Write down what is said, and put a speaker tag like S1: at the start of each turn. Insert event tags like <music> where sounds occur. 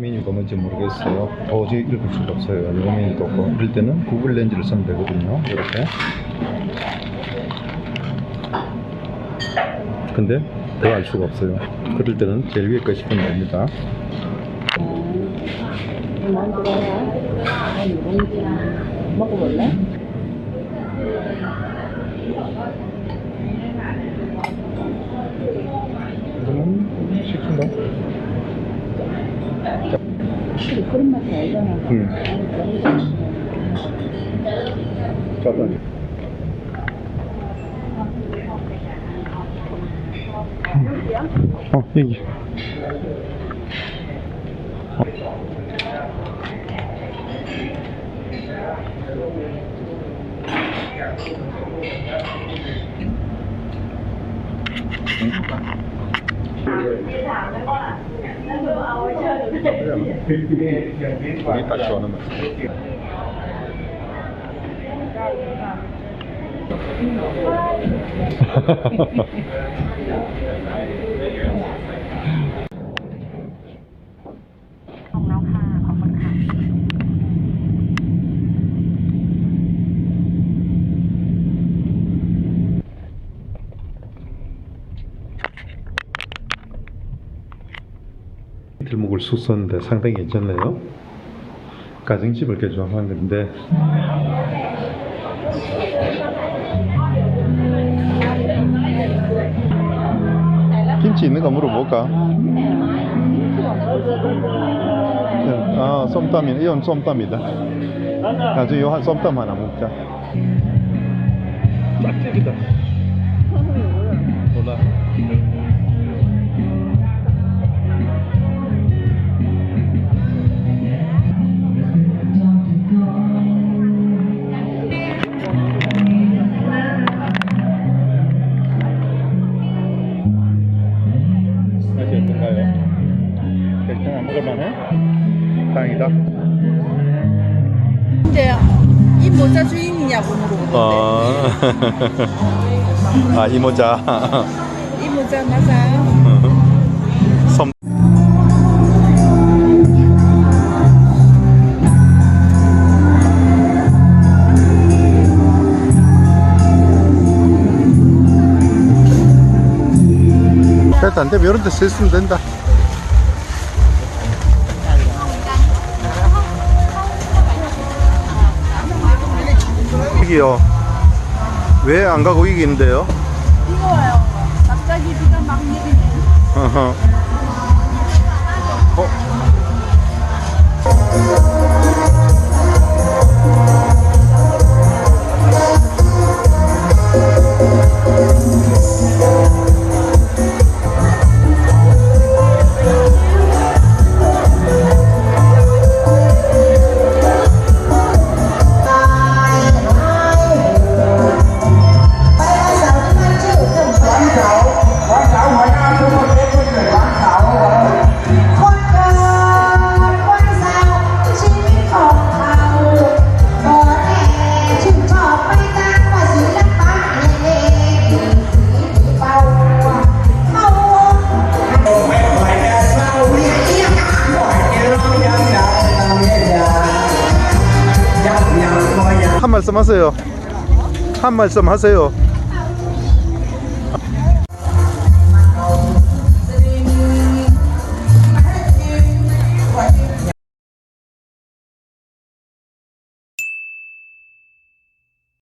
S1: 메뉴가 뭔지 모르겠어요. 도저히 읽을 수가 없어요. 이 메뉴도 없고. 이럴 때는 구글 렌즈를 쓰면 되거든요. 이렇게. 근데 더 알 수가 없어요. 그럴 때는 제일 위에 거 시키면 됩니다.
S2: 먹어볼래?
S1: 그러면 시킨다.
S2: 확실히 그런 맛 이 알잖아.
S1: 음. 자, 또. 쑥 썼는데 상당히 괜찮네요. 가정집을 개조한 건데 김치 있는가 물어볼까? 아, 쏨땀이 이건 쏨땀이다. 나중에 요한 쏨땀 하나 먹자. 짝짝이다. 몰라. 먹을만해? 다행이다.
S2: 이제 이 모자 주인이냐고 물어보는데
S1: 아, <laughs> 아 이 모자.
S2: 이 모자 맞아요?
S1: 섬. 됐다 안 되면 이런 데 쓰면 된다 여기요 왜 안 가고 이기 있는데요?
S2: 이거요 갑자기 비가 막 내리네
S1: 어허. 한 말씀 하세요. 한 말씀 하세요.